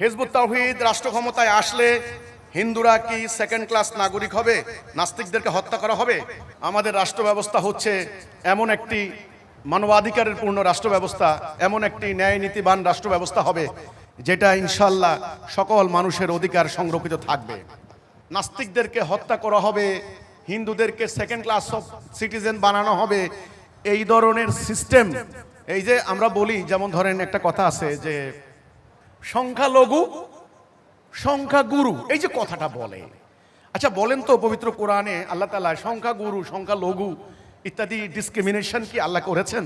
হেজবুত তাওহিদ রাষ্ট্র ক্ষমতায় আসলে হিন্দুরা কি সেকেন্ড ক্লাস নাগরিক হবে? নাস্তিকদেরকে হত্যা করা হবে? আমাদের রাষ্ট্র ব্যবস্থা হচ্ছে এমন একটি মানবাধিকারের পূর্ণ রাষ্ট্র ব্যবস্থা এমন একটি ন্যায় নীতিবান রাষ্ট্র ব্যবস্থা হবে, যেটা ইনশাল্লাহ সকল মানুষের অধিকার সংরক্ষিত থাকবে। নাস্তিকদেরকে হত্যা করা হবে, হিন্দুদেরকে সেকেন্ড ক্লাস অফ সিটিজেন বানানো হবে। এই ধরনের সিস্টেম এই যে আমরা বলি, যেমন ধরেন একটা কথা আছে যে সংখ্যালঘু, সংখ্যাগুরু, এই যে কথাটা বলে। আচ্ছা বলেন তো পবিত্র কোরআনে আল্লাহ তালা সংখ্যাগুরু, সংখ্যালঘু ইত্যাদি ডিসক্রিমিনেশন কি আল্লাহ করেছেন?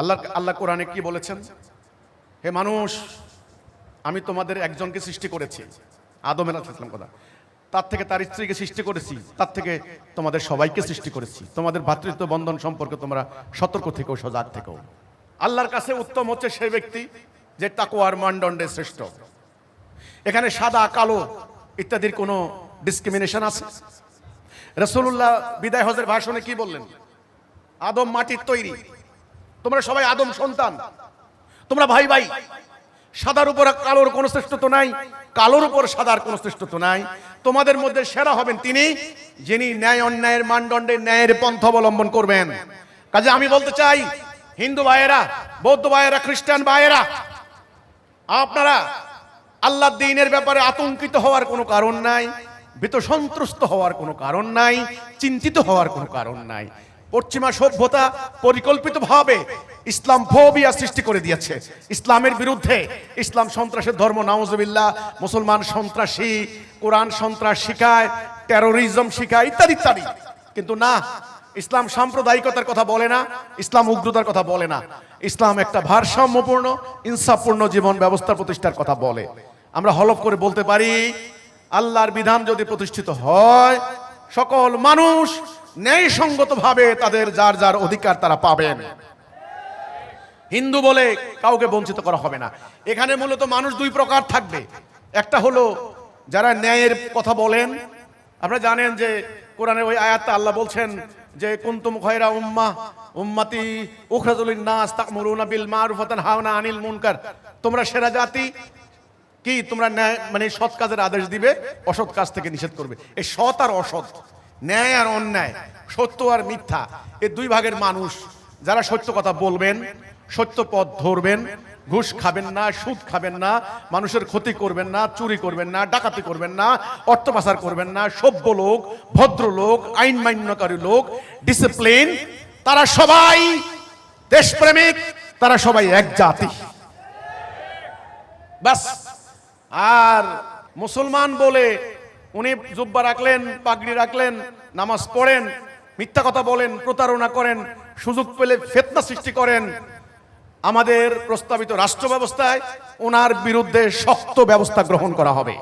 আল্লাহ আল্লাহ কোরআনে কি বলেছেন? হে মানুষ, আমি তোমাদের একজনকে সৃষ্টি করেছি। আদমের ইসলাম কথা। তার থেকে তার স্ত্রীকে সৃষ্টি করেছি, তার থেকে তোমাদের সবাইকে সৃষ্টি করেছি। তোমাদের ভাতৃত্ব বন্ধন সম্পর্কে তোমরা সতর্ক থেকেও সজাগ থেকেও আল্লাহর কাছে উত্তম হচ্ছে সেই ব্যক্তি। যে তাকোয়ার মানদণ্ডে শ্রেষ্ঠ। এখানে সাদা, কালো ইত্যাদির কোনো ডিসক্রিমিনেশন আছে? রসুল্লাহ বিদায় হজের ভাষণে কি বললেন? আদম মাটির তৈরি। তোমরা সবাই আদম সন্তান। তোমরা ভাই ভাই। সাদার উপর কালোর কোনো শ্রেষ্ঠত্ব নাই। কালোর উপর সাদার কোনো শ্রেষ্ঠত্ব নাই। তোমাদের মধ্যে সেরা হবেন তিনি, যিনি ন্যায় অন্যায়ের মানদণ্ডে ন্যায়ের পন্থ অবলম্বন করবেন। কাজে আমি বলতে চাই, হিন্দু ভাইয়েরা, বৌদ্ধ ভাইয়েরা, খ্রিস্টান ভাইয়েরা আপনারা আল্লাহ দিনের ব্যাপারে আতঙ্কিত হওয়ার কোনো কারণ নাই, ভীত সন্ত্রস্ত হওয়ার কোনো কারণ নাই, চিন্তিত হওয়ার কোনো কারণ নাই। পশ্চিমা সভ্যতা পরিকল্পিতভাবে ইসলাম ফোবিয়া সৃষ্টি করে দিয়েছে। ইসলামের বিরুদ্ধে ইসলাম সন্ত্রাসের ধর্ম, নাউজবিল্লাহ, মুসলমান সন্ত্রাসী, কোরআন সন্ত্রাস শিখায় টেরোরিজম শিখায়, ইত্যাদি ইত্যাদি। কিন্তু না ইসলাম সাম্প্রদায়িকতার কথা বলে না, ইসলাম উগ্রতার কথা বলে না। ইসলাম একটা ভারসাম্যপূর্ণ, ইনসাফপূর্ণ জীবন ব্যবস্থা প্রতিষ্ঠার কথা বলে। আমরা হলফ করে বলতে পারি, আল্লাহর বিধান যদি প্রতিষ্ঠিত হয়, সকল মানুষ ন্যায়সঙ্গতভাবে তাদের যার যার অধিকার তারা পাবেন। হিন্দু বলে কাউকে বঞ্চিত করা হবে না। এখানে মূলত মানুষ দুই প্রকার থাকবে। একটা হলো যারা ন্যায়ের কথা বলেন। আপনারা জানেন যে কোরআনের ওই আয়াতটা আল্লাহ বলছেন যে কুন্তুম খয়রা উম্মা, উম্মাতি উখরাজুল নাস তাকমুরুনা বিল মারুফ ওয়া তানহাউনা আনিল মুনকার। তোমরা সেরা জাতি, কি তোমরা ন্যায় মানে সৎ কাজের আদেশ দিবে, অসৎ কাজ থেকে নিষেধ করবে। এই সৎ আর অসৎ, ন্যায় আর অন্যায়, সত্য আর মিথ্যা এই দুই ভাগের মানুষ, যারা সত্য কথা বলবেন, সত্য পথ ধরবেন ঘুষ খাবেন না, সুদ খাবেন না, মানুষের ক্ষতি করবেন না, চুরি করবেন না, ডাকাতি করবেন না, অর্থ পাচার করবেন না, সভ্য লোক, ভদ্র লোক, আইন মান্যকারী লোক ডিসিপ্লিন তারা সবাই দেশপ্রেমিক, তারা সবাই এক জাতি। বাস আর মুসলমান বলে উনি জুব্বা রাখলেন, পাগড়ি রাখলেন, নামাজ পড়েন, মিথ্যা কথা বলেন, প্রতারণা করেন, সুযোগ পেলে ফেতনা সৃষ্টি করেন আমাদের প্রস্তাবিত রাষ্ট্র ব্যবস্থায় ওনার বিরুদ্ধে শক্ত ব্যবস্থা গ্রহণ করা হবে।